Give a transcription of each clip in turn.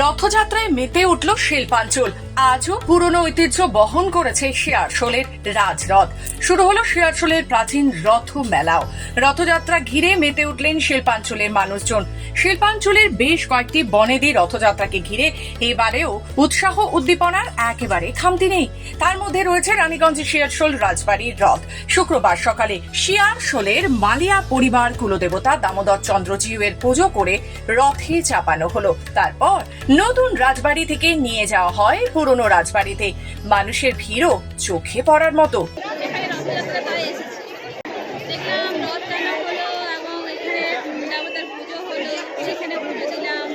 রথযাত্রায় মেতে উঠল শিল্পাঞ্চল। আজও পুরনো ঐতিহ্য বহন করেছে শিয়ারশোলের রাজরথ। শুরু হলো শিয়ারশোলের প্রাচীন রথ মেলাও রথযাত্রা ঘিরে মেতে উঠলেন শিল্পাঞ্চলের মানুষজন। শিল্পাঞ্চলের বেশ কয়েকটি বনেদি রথযাত্রাকে ঘিরে এবারেও উৎসাহ উদ্দীপনার একেবারে খামতি নেই। তার মধ্যে রয়েছে রানীগঞ্জের শিয়ারশোল রাজবাড়ির রথ। শুক্রবার সকালে শিয়ারশোলের মালিয়া পরিবার কুলদেবতা দামোদর চন্দ্রজিউয়ের পুজো করে রথে চাপানো হলো। তারপর নতুন রাজবাড়ি থেকে নিয়ে যাওয়া হয় পুরনো রাজবাড়িতে। মানুষের ভিড়ও চোখে পড়ার মতো। এখানে রথযাত্রা তাই এসেছি দেখলাম রথ টানা হলো এবং এখানে দেবতার পুজো হলো সেখানে পুজো দিলাম।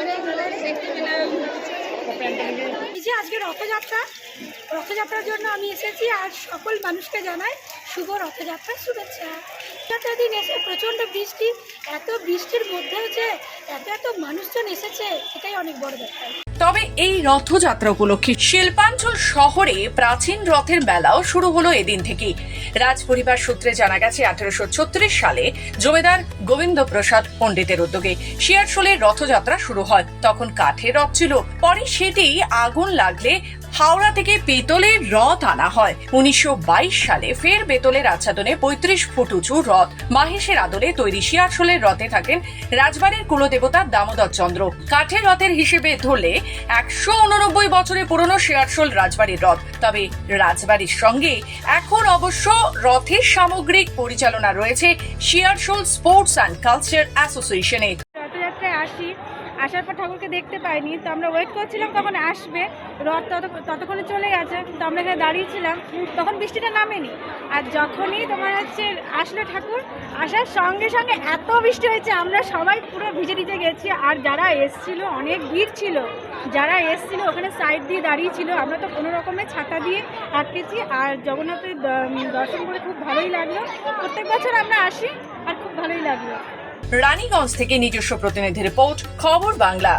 অনেক লোক দেখতে পেলাম। এই যে আজকে রথযাত্রা রথযাত্রার জন্য আমি এসেছি আর সকল মানুষকে জানাই শুভ রথযাত্রার শুভেচ্ছা। রথযাত্রার দিন এসে প্রচণ্ড বৃষ্টি এত বৃষ্টির মধ্যেও যে এত এত মানুষজন এসেছে এটাই অনেক বড় ব্যাপার। তবে এই রথযাত্রা উপলক্ষে শিল্পাঞ্চল শহরে প্রাচীন রথের মেলাও শুরু হলো এদিন থেকেই। রাজপরিবার সূত্রে জানা গেছে, আঠারোশো ছত্রিশ সালে জমিদার গোবিন্দ প্রসাদ পণ্ডিতের উদ্যোগে শিয়ারশোলের রথযাত্রা শুরু হয়। তখন কাঠের রথ ছিল, পরে সেটি আগুন লাগলে হাওড়া থেকে পেতলের রথ আনা হয়। উনিশশো বাইশ সালে ফের বেতলের আচ্ছাদনে পঁয়ত্রিশ ফুট উঁচু রথ। মাহেশের আদলে তৈরি শিয়ারশোলের রথে থাকেন রাজবাড়ির কুলদেবতা দামোদর চন্দ্র। কাঠের রথের হিসেবে ধরলে একশো উননব্বই বছরের পুরনো শেয়ারশোল রাজবাড়ির রথ। তবে রাজবাড়ির সঙ্গে এখন অবশ্য রথের সামগ্রিক পরিচালনা রয়েছে শেয়ারশোল স্পোর্টস অ্যান্ড কালচার অ্যাসোসিয়েশনের। রথযাত্রায় আসি। আসার পর ঠাকুরকে দেখতে পাইনি, তো আমরা ওয়েট করছিলাম কখন আসবে। রথ তত ততক্ষণে চলে গেছে, তো আমরা এখানে দাঁড়িয়েছিলাম তখন বৃষ্টিটা নামেনি। আর যখনই তোমার হচ্ছে আসলো ঠাকুর, আসার সঙ্গে সঙ্গে এত বৃষ্টি হয়েছে, আমরা সবাই পুরো ভিজে ভিজে গেছি। আর যারা এসছিল, অনেক ভিড় ছিল। যারা এসছিল, ওখানে সাইড দিয়ে দাঁড়িয়েছিল আমরা তো কোনো রকমের ছাতা দিয়ে আটকেছি। আর জগন্নাথের দর্শন করে খুব ভালোই লাগল। প্রত্যেক বছর আমরা আসি, আর খুব ভালোই লাগল। রানীগঞ্জ থেকে নিজস্ব প্রতিনিধি রিপোর্ট খবর বাংলা।